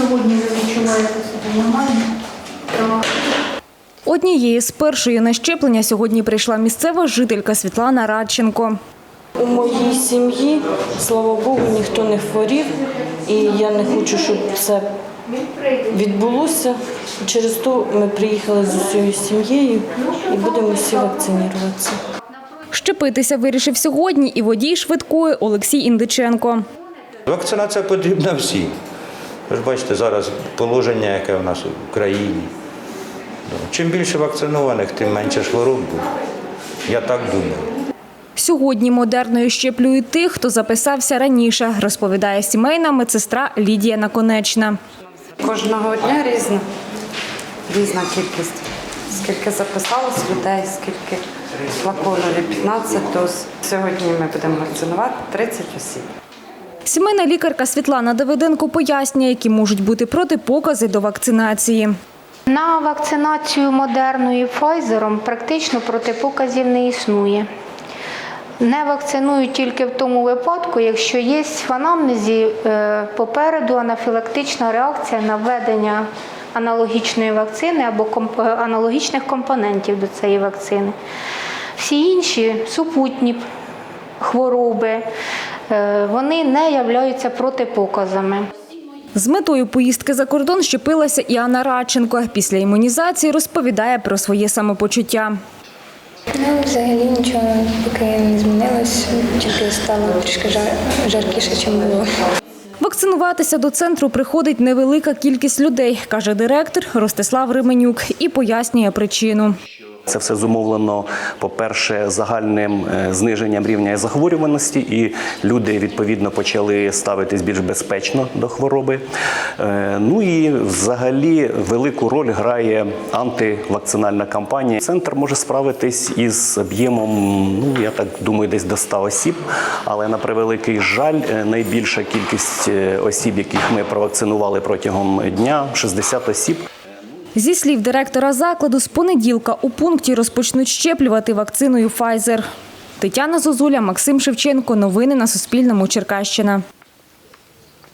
сьогодні ви відчуваєте себе нормально? Однією з першої на щеплення сьогодні прийшла місцева жителька Світлана Радченко. У моїй сім'ї, слава Богу, ніхто не хворів, і я не хочу, щоб це відбулося. Через то ми приїхали з усією сім'єю і будемо всі вакцинуватися. Щепитися вирішив сьогодні і водій швидкої Олексій Індиченко. Вакцинація потрібна всім. Ви ж бачите, зараз положення, яке в нас в країні. Ну, Чим більше вакцинованих, тим менше ж хвороб буде. Я так думаю. Сьогодні модерною щеплюють тих, хто записався раніше, розповідає сімейна медсестра Лідія Наконечна. Кожного дня різна, різна кількість. Скільки записалось людей, скільки флаконів 15 доз. Сьогодні ми будемо вакцинувати 30 осіб. Сімейна лікарка Світлана Давиденко пояснює, які можуть бути протипокази до вакцинації. На вакцинацію модерною Pfizer практично протипоказів не існує. Не вакцинують тільки в тому випадку, якщо є в анамнезі е, попереду анафілактична реакція на введення аналогічної вакцини або е, аналогічних компонентів до цієї вакцини. Всі інші супутні хвороби, вони не являються протипоказами. З метою поїздки за кордон щепилася і Анна Радченко. Після імунізації розповідає про своє самопочуття. Ну, взагалі нічого поки не змінилось, тільки стало трішки жар- жаркіше, ніж було. Вакцинуватися до центру приходить невелика кількість людей, каже директор Ростислав Ременюк, і пояснює причину. Це все зумовлено, по-перше, загальним е, зниженням рівня захворюваності, і люди відповідно почали ставитись більш безпечно до хвороби. Е, Ну і взагалі велику роль грає антивакцинальна кампанія. Центр може справитись із об'ємом, ну я так думаю, десь до 100 осіб. Але на превеликий жаль, е, найбільша кількість осіб, яких ми провакцинували протягом дня 60 осіб. Зі слів директора закладу, з понеділка у пункті розпочнуть щеплювати вакциною Pfizer. Тетяна Зозуля, Максим Шевченко. Новини на Суспільному. Черкащина.